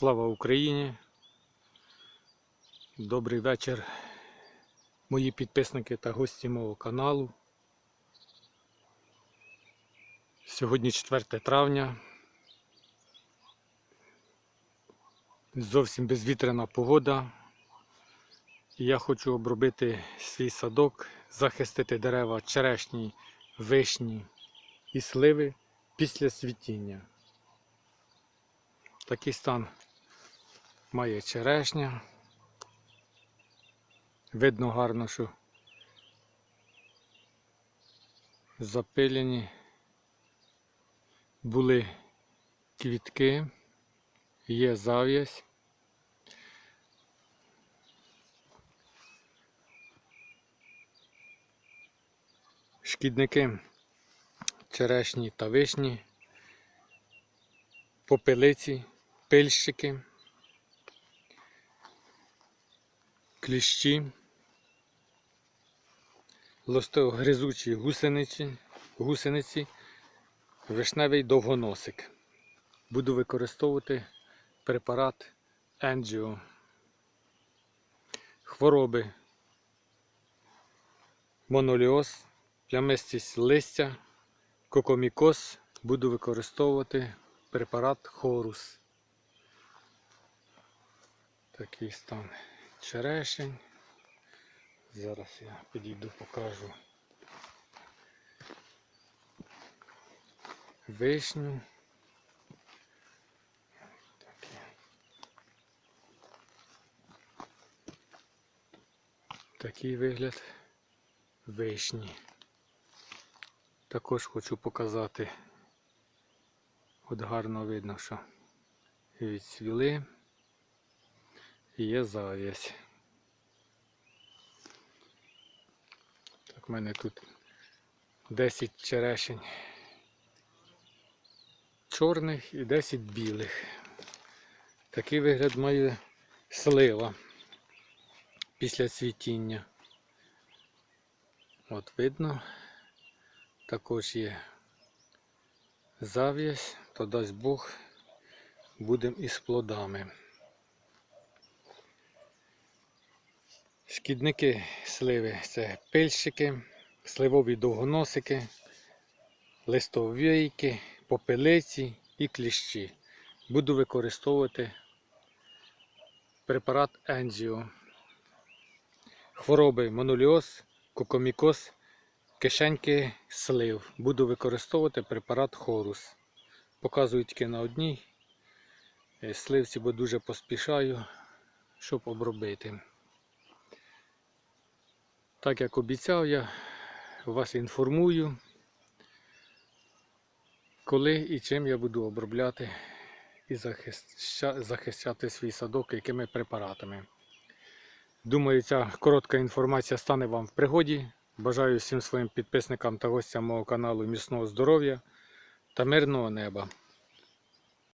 Слава Україні! Добрий вечір, мої підписники та гості мого каналу. Сьогодні 4 травня. Зовсім безвітряна погода. Я хочу обробити свій садок, захистити дерева черешні, вишні і сливи після світіння. Такий стан має черешня. Видно гарно, що запилені були квітки, є зав'язь. Шкідники черешні та вишні, попелиці, пильщики, кліщі, листогризучі гусениці, гусениці, вишневий довгоносик. Буду використовувати препарат Енджіо. Хвороби, моноліоз, плямистість листя, кокомікоз. Буду використовувати препарат Хорус. Такий стан черешень. Зараз я підійду покажу вишню. Такий вигляд вишні. Також хочу показати От гарно видно, що відцвіли і є зав'язь. Так, в мене тут 10 черешень чорних і 10 білих. Такий вигляд має слива після цвітіння. От видно, також є зав'язь, то дасть Бог будемо із плодами. Шкідники сливи це пильщики, сливові довгоносики, листовійки, попелиці і кліщі. Буду використовувати препарат Енджіо. Хвороби моноліоз, кокомікоз кишеньки слив. Буду використовувати препарат Хорус. Показую тільки на одній Е, сливці, бо дуже поспішаю, щоб обробити. Так як обіцяв, я вас інформую, коли і чим я буду обробляти і захищати свій садок, якими препаратами. Думаю, ця коротка інформація стане вам в пригоді. Бажаю всім своїм підписникам та гостям мого каналу міцного здоров'я та мирного неба.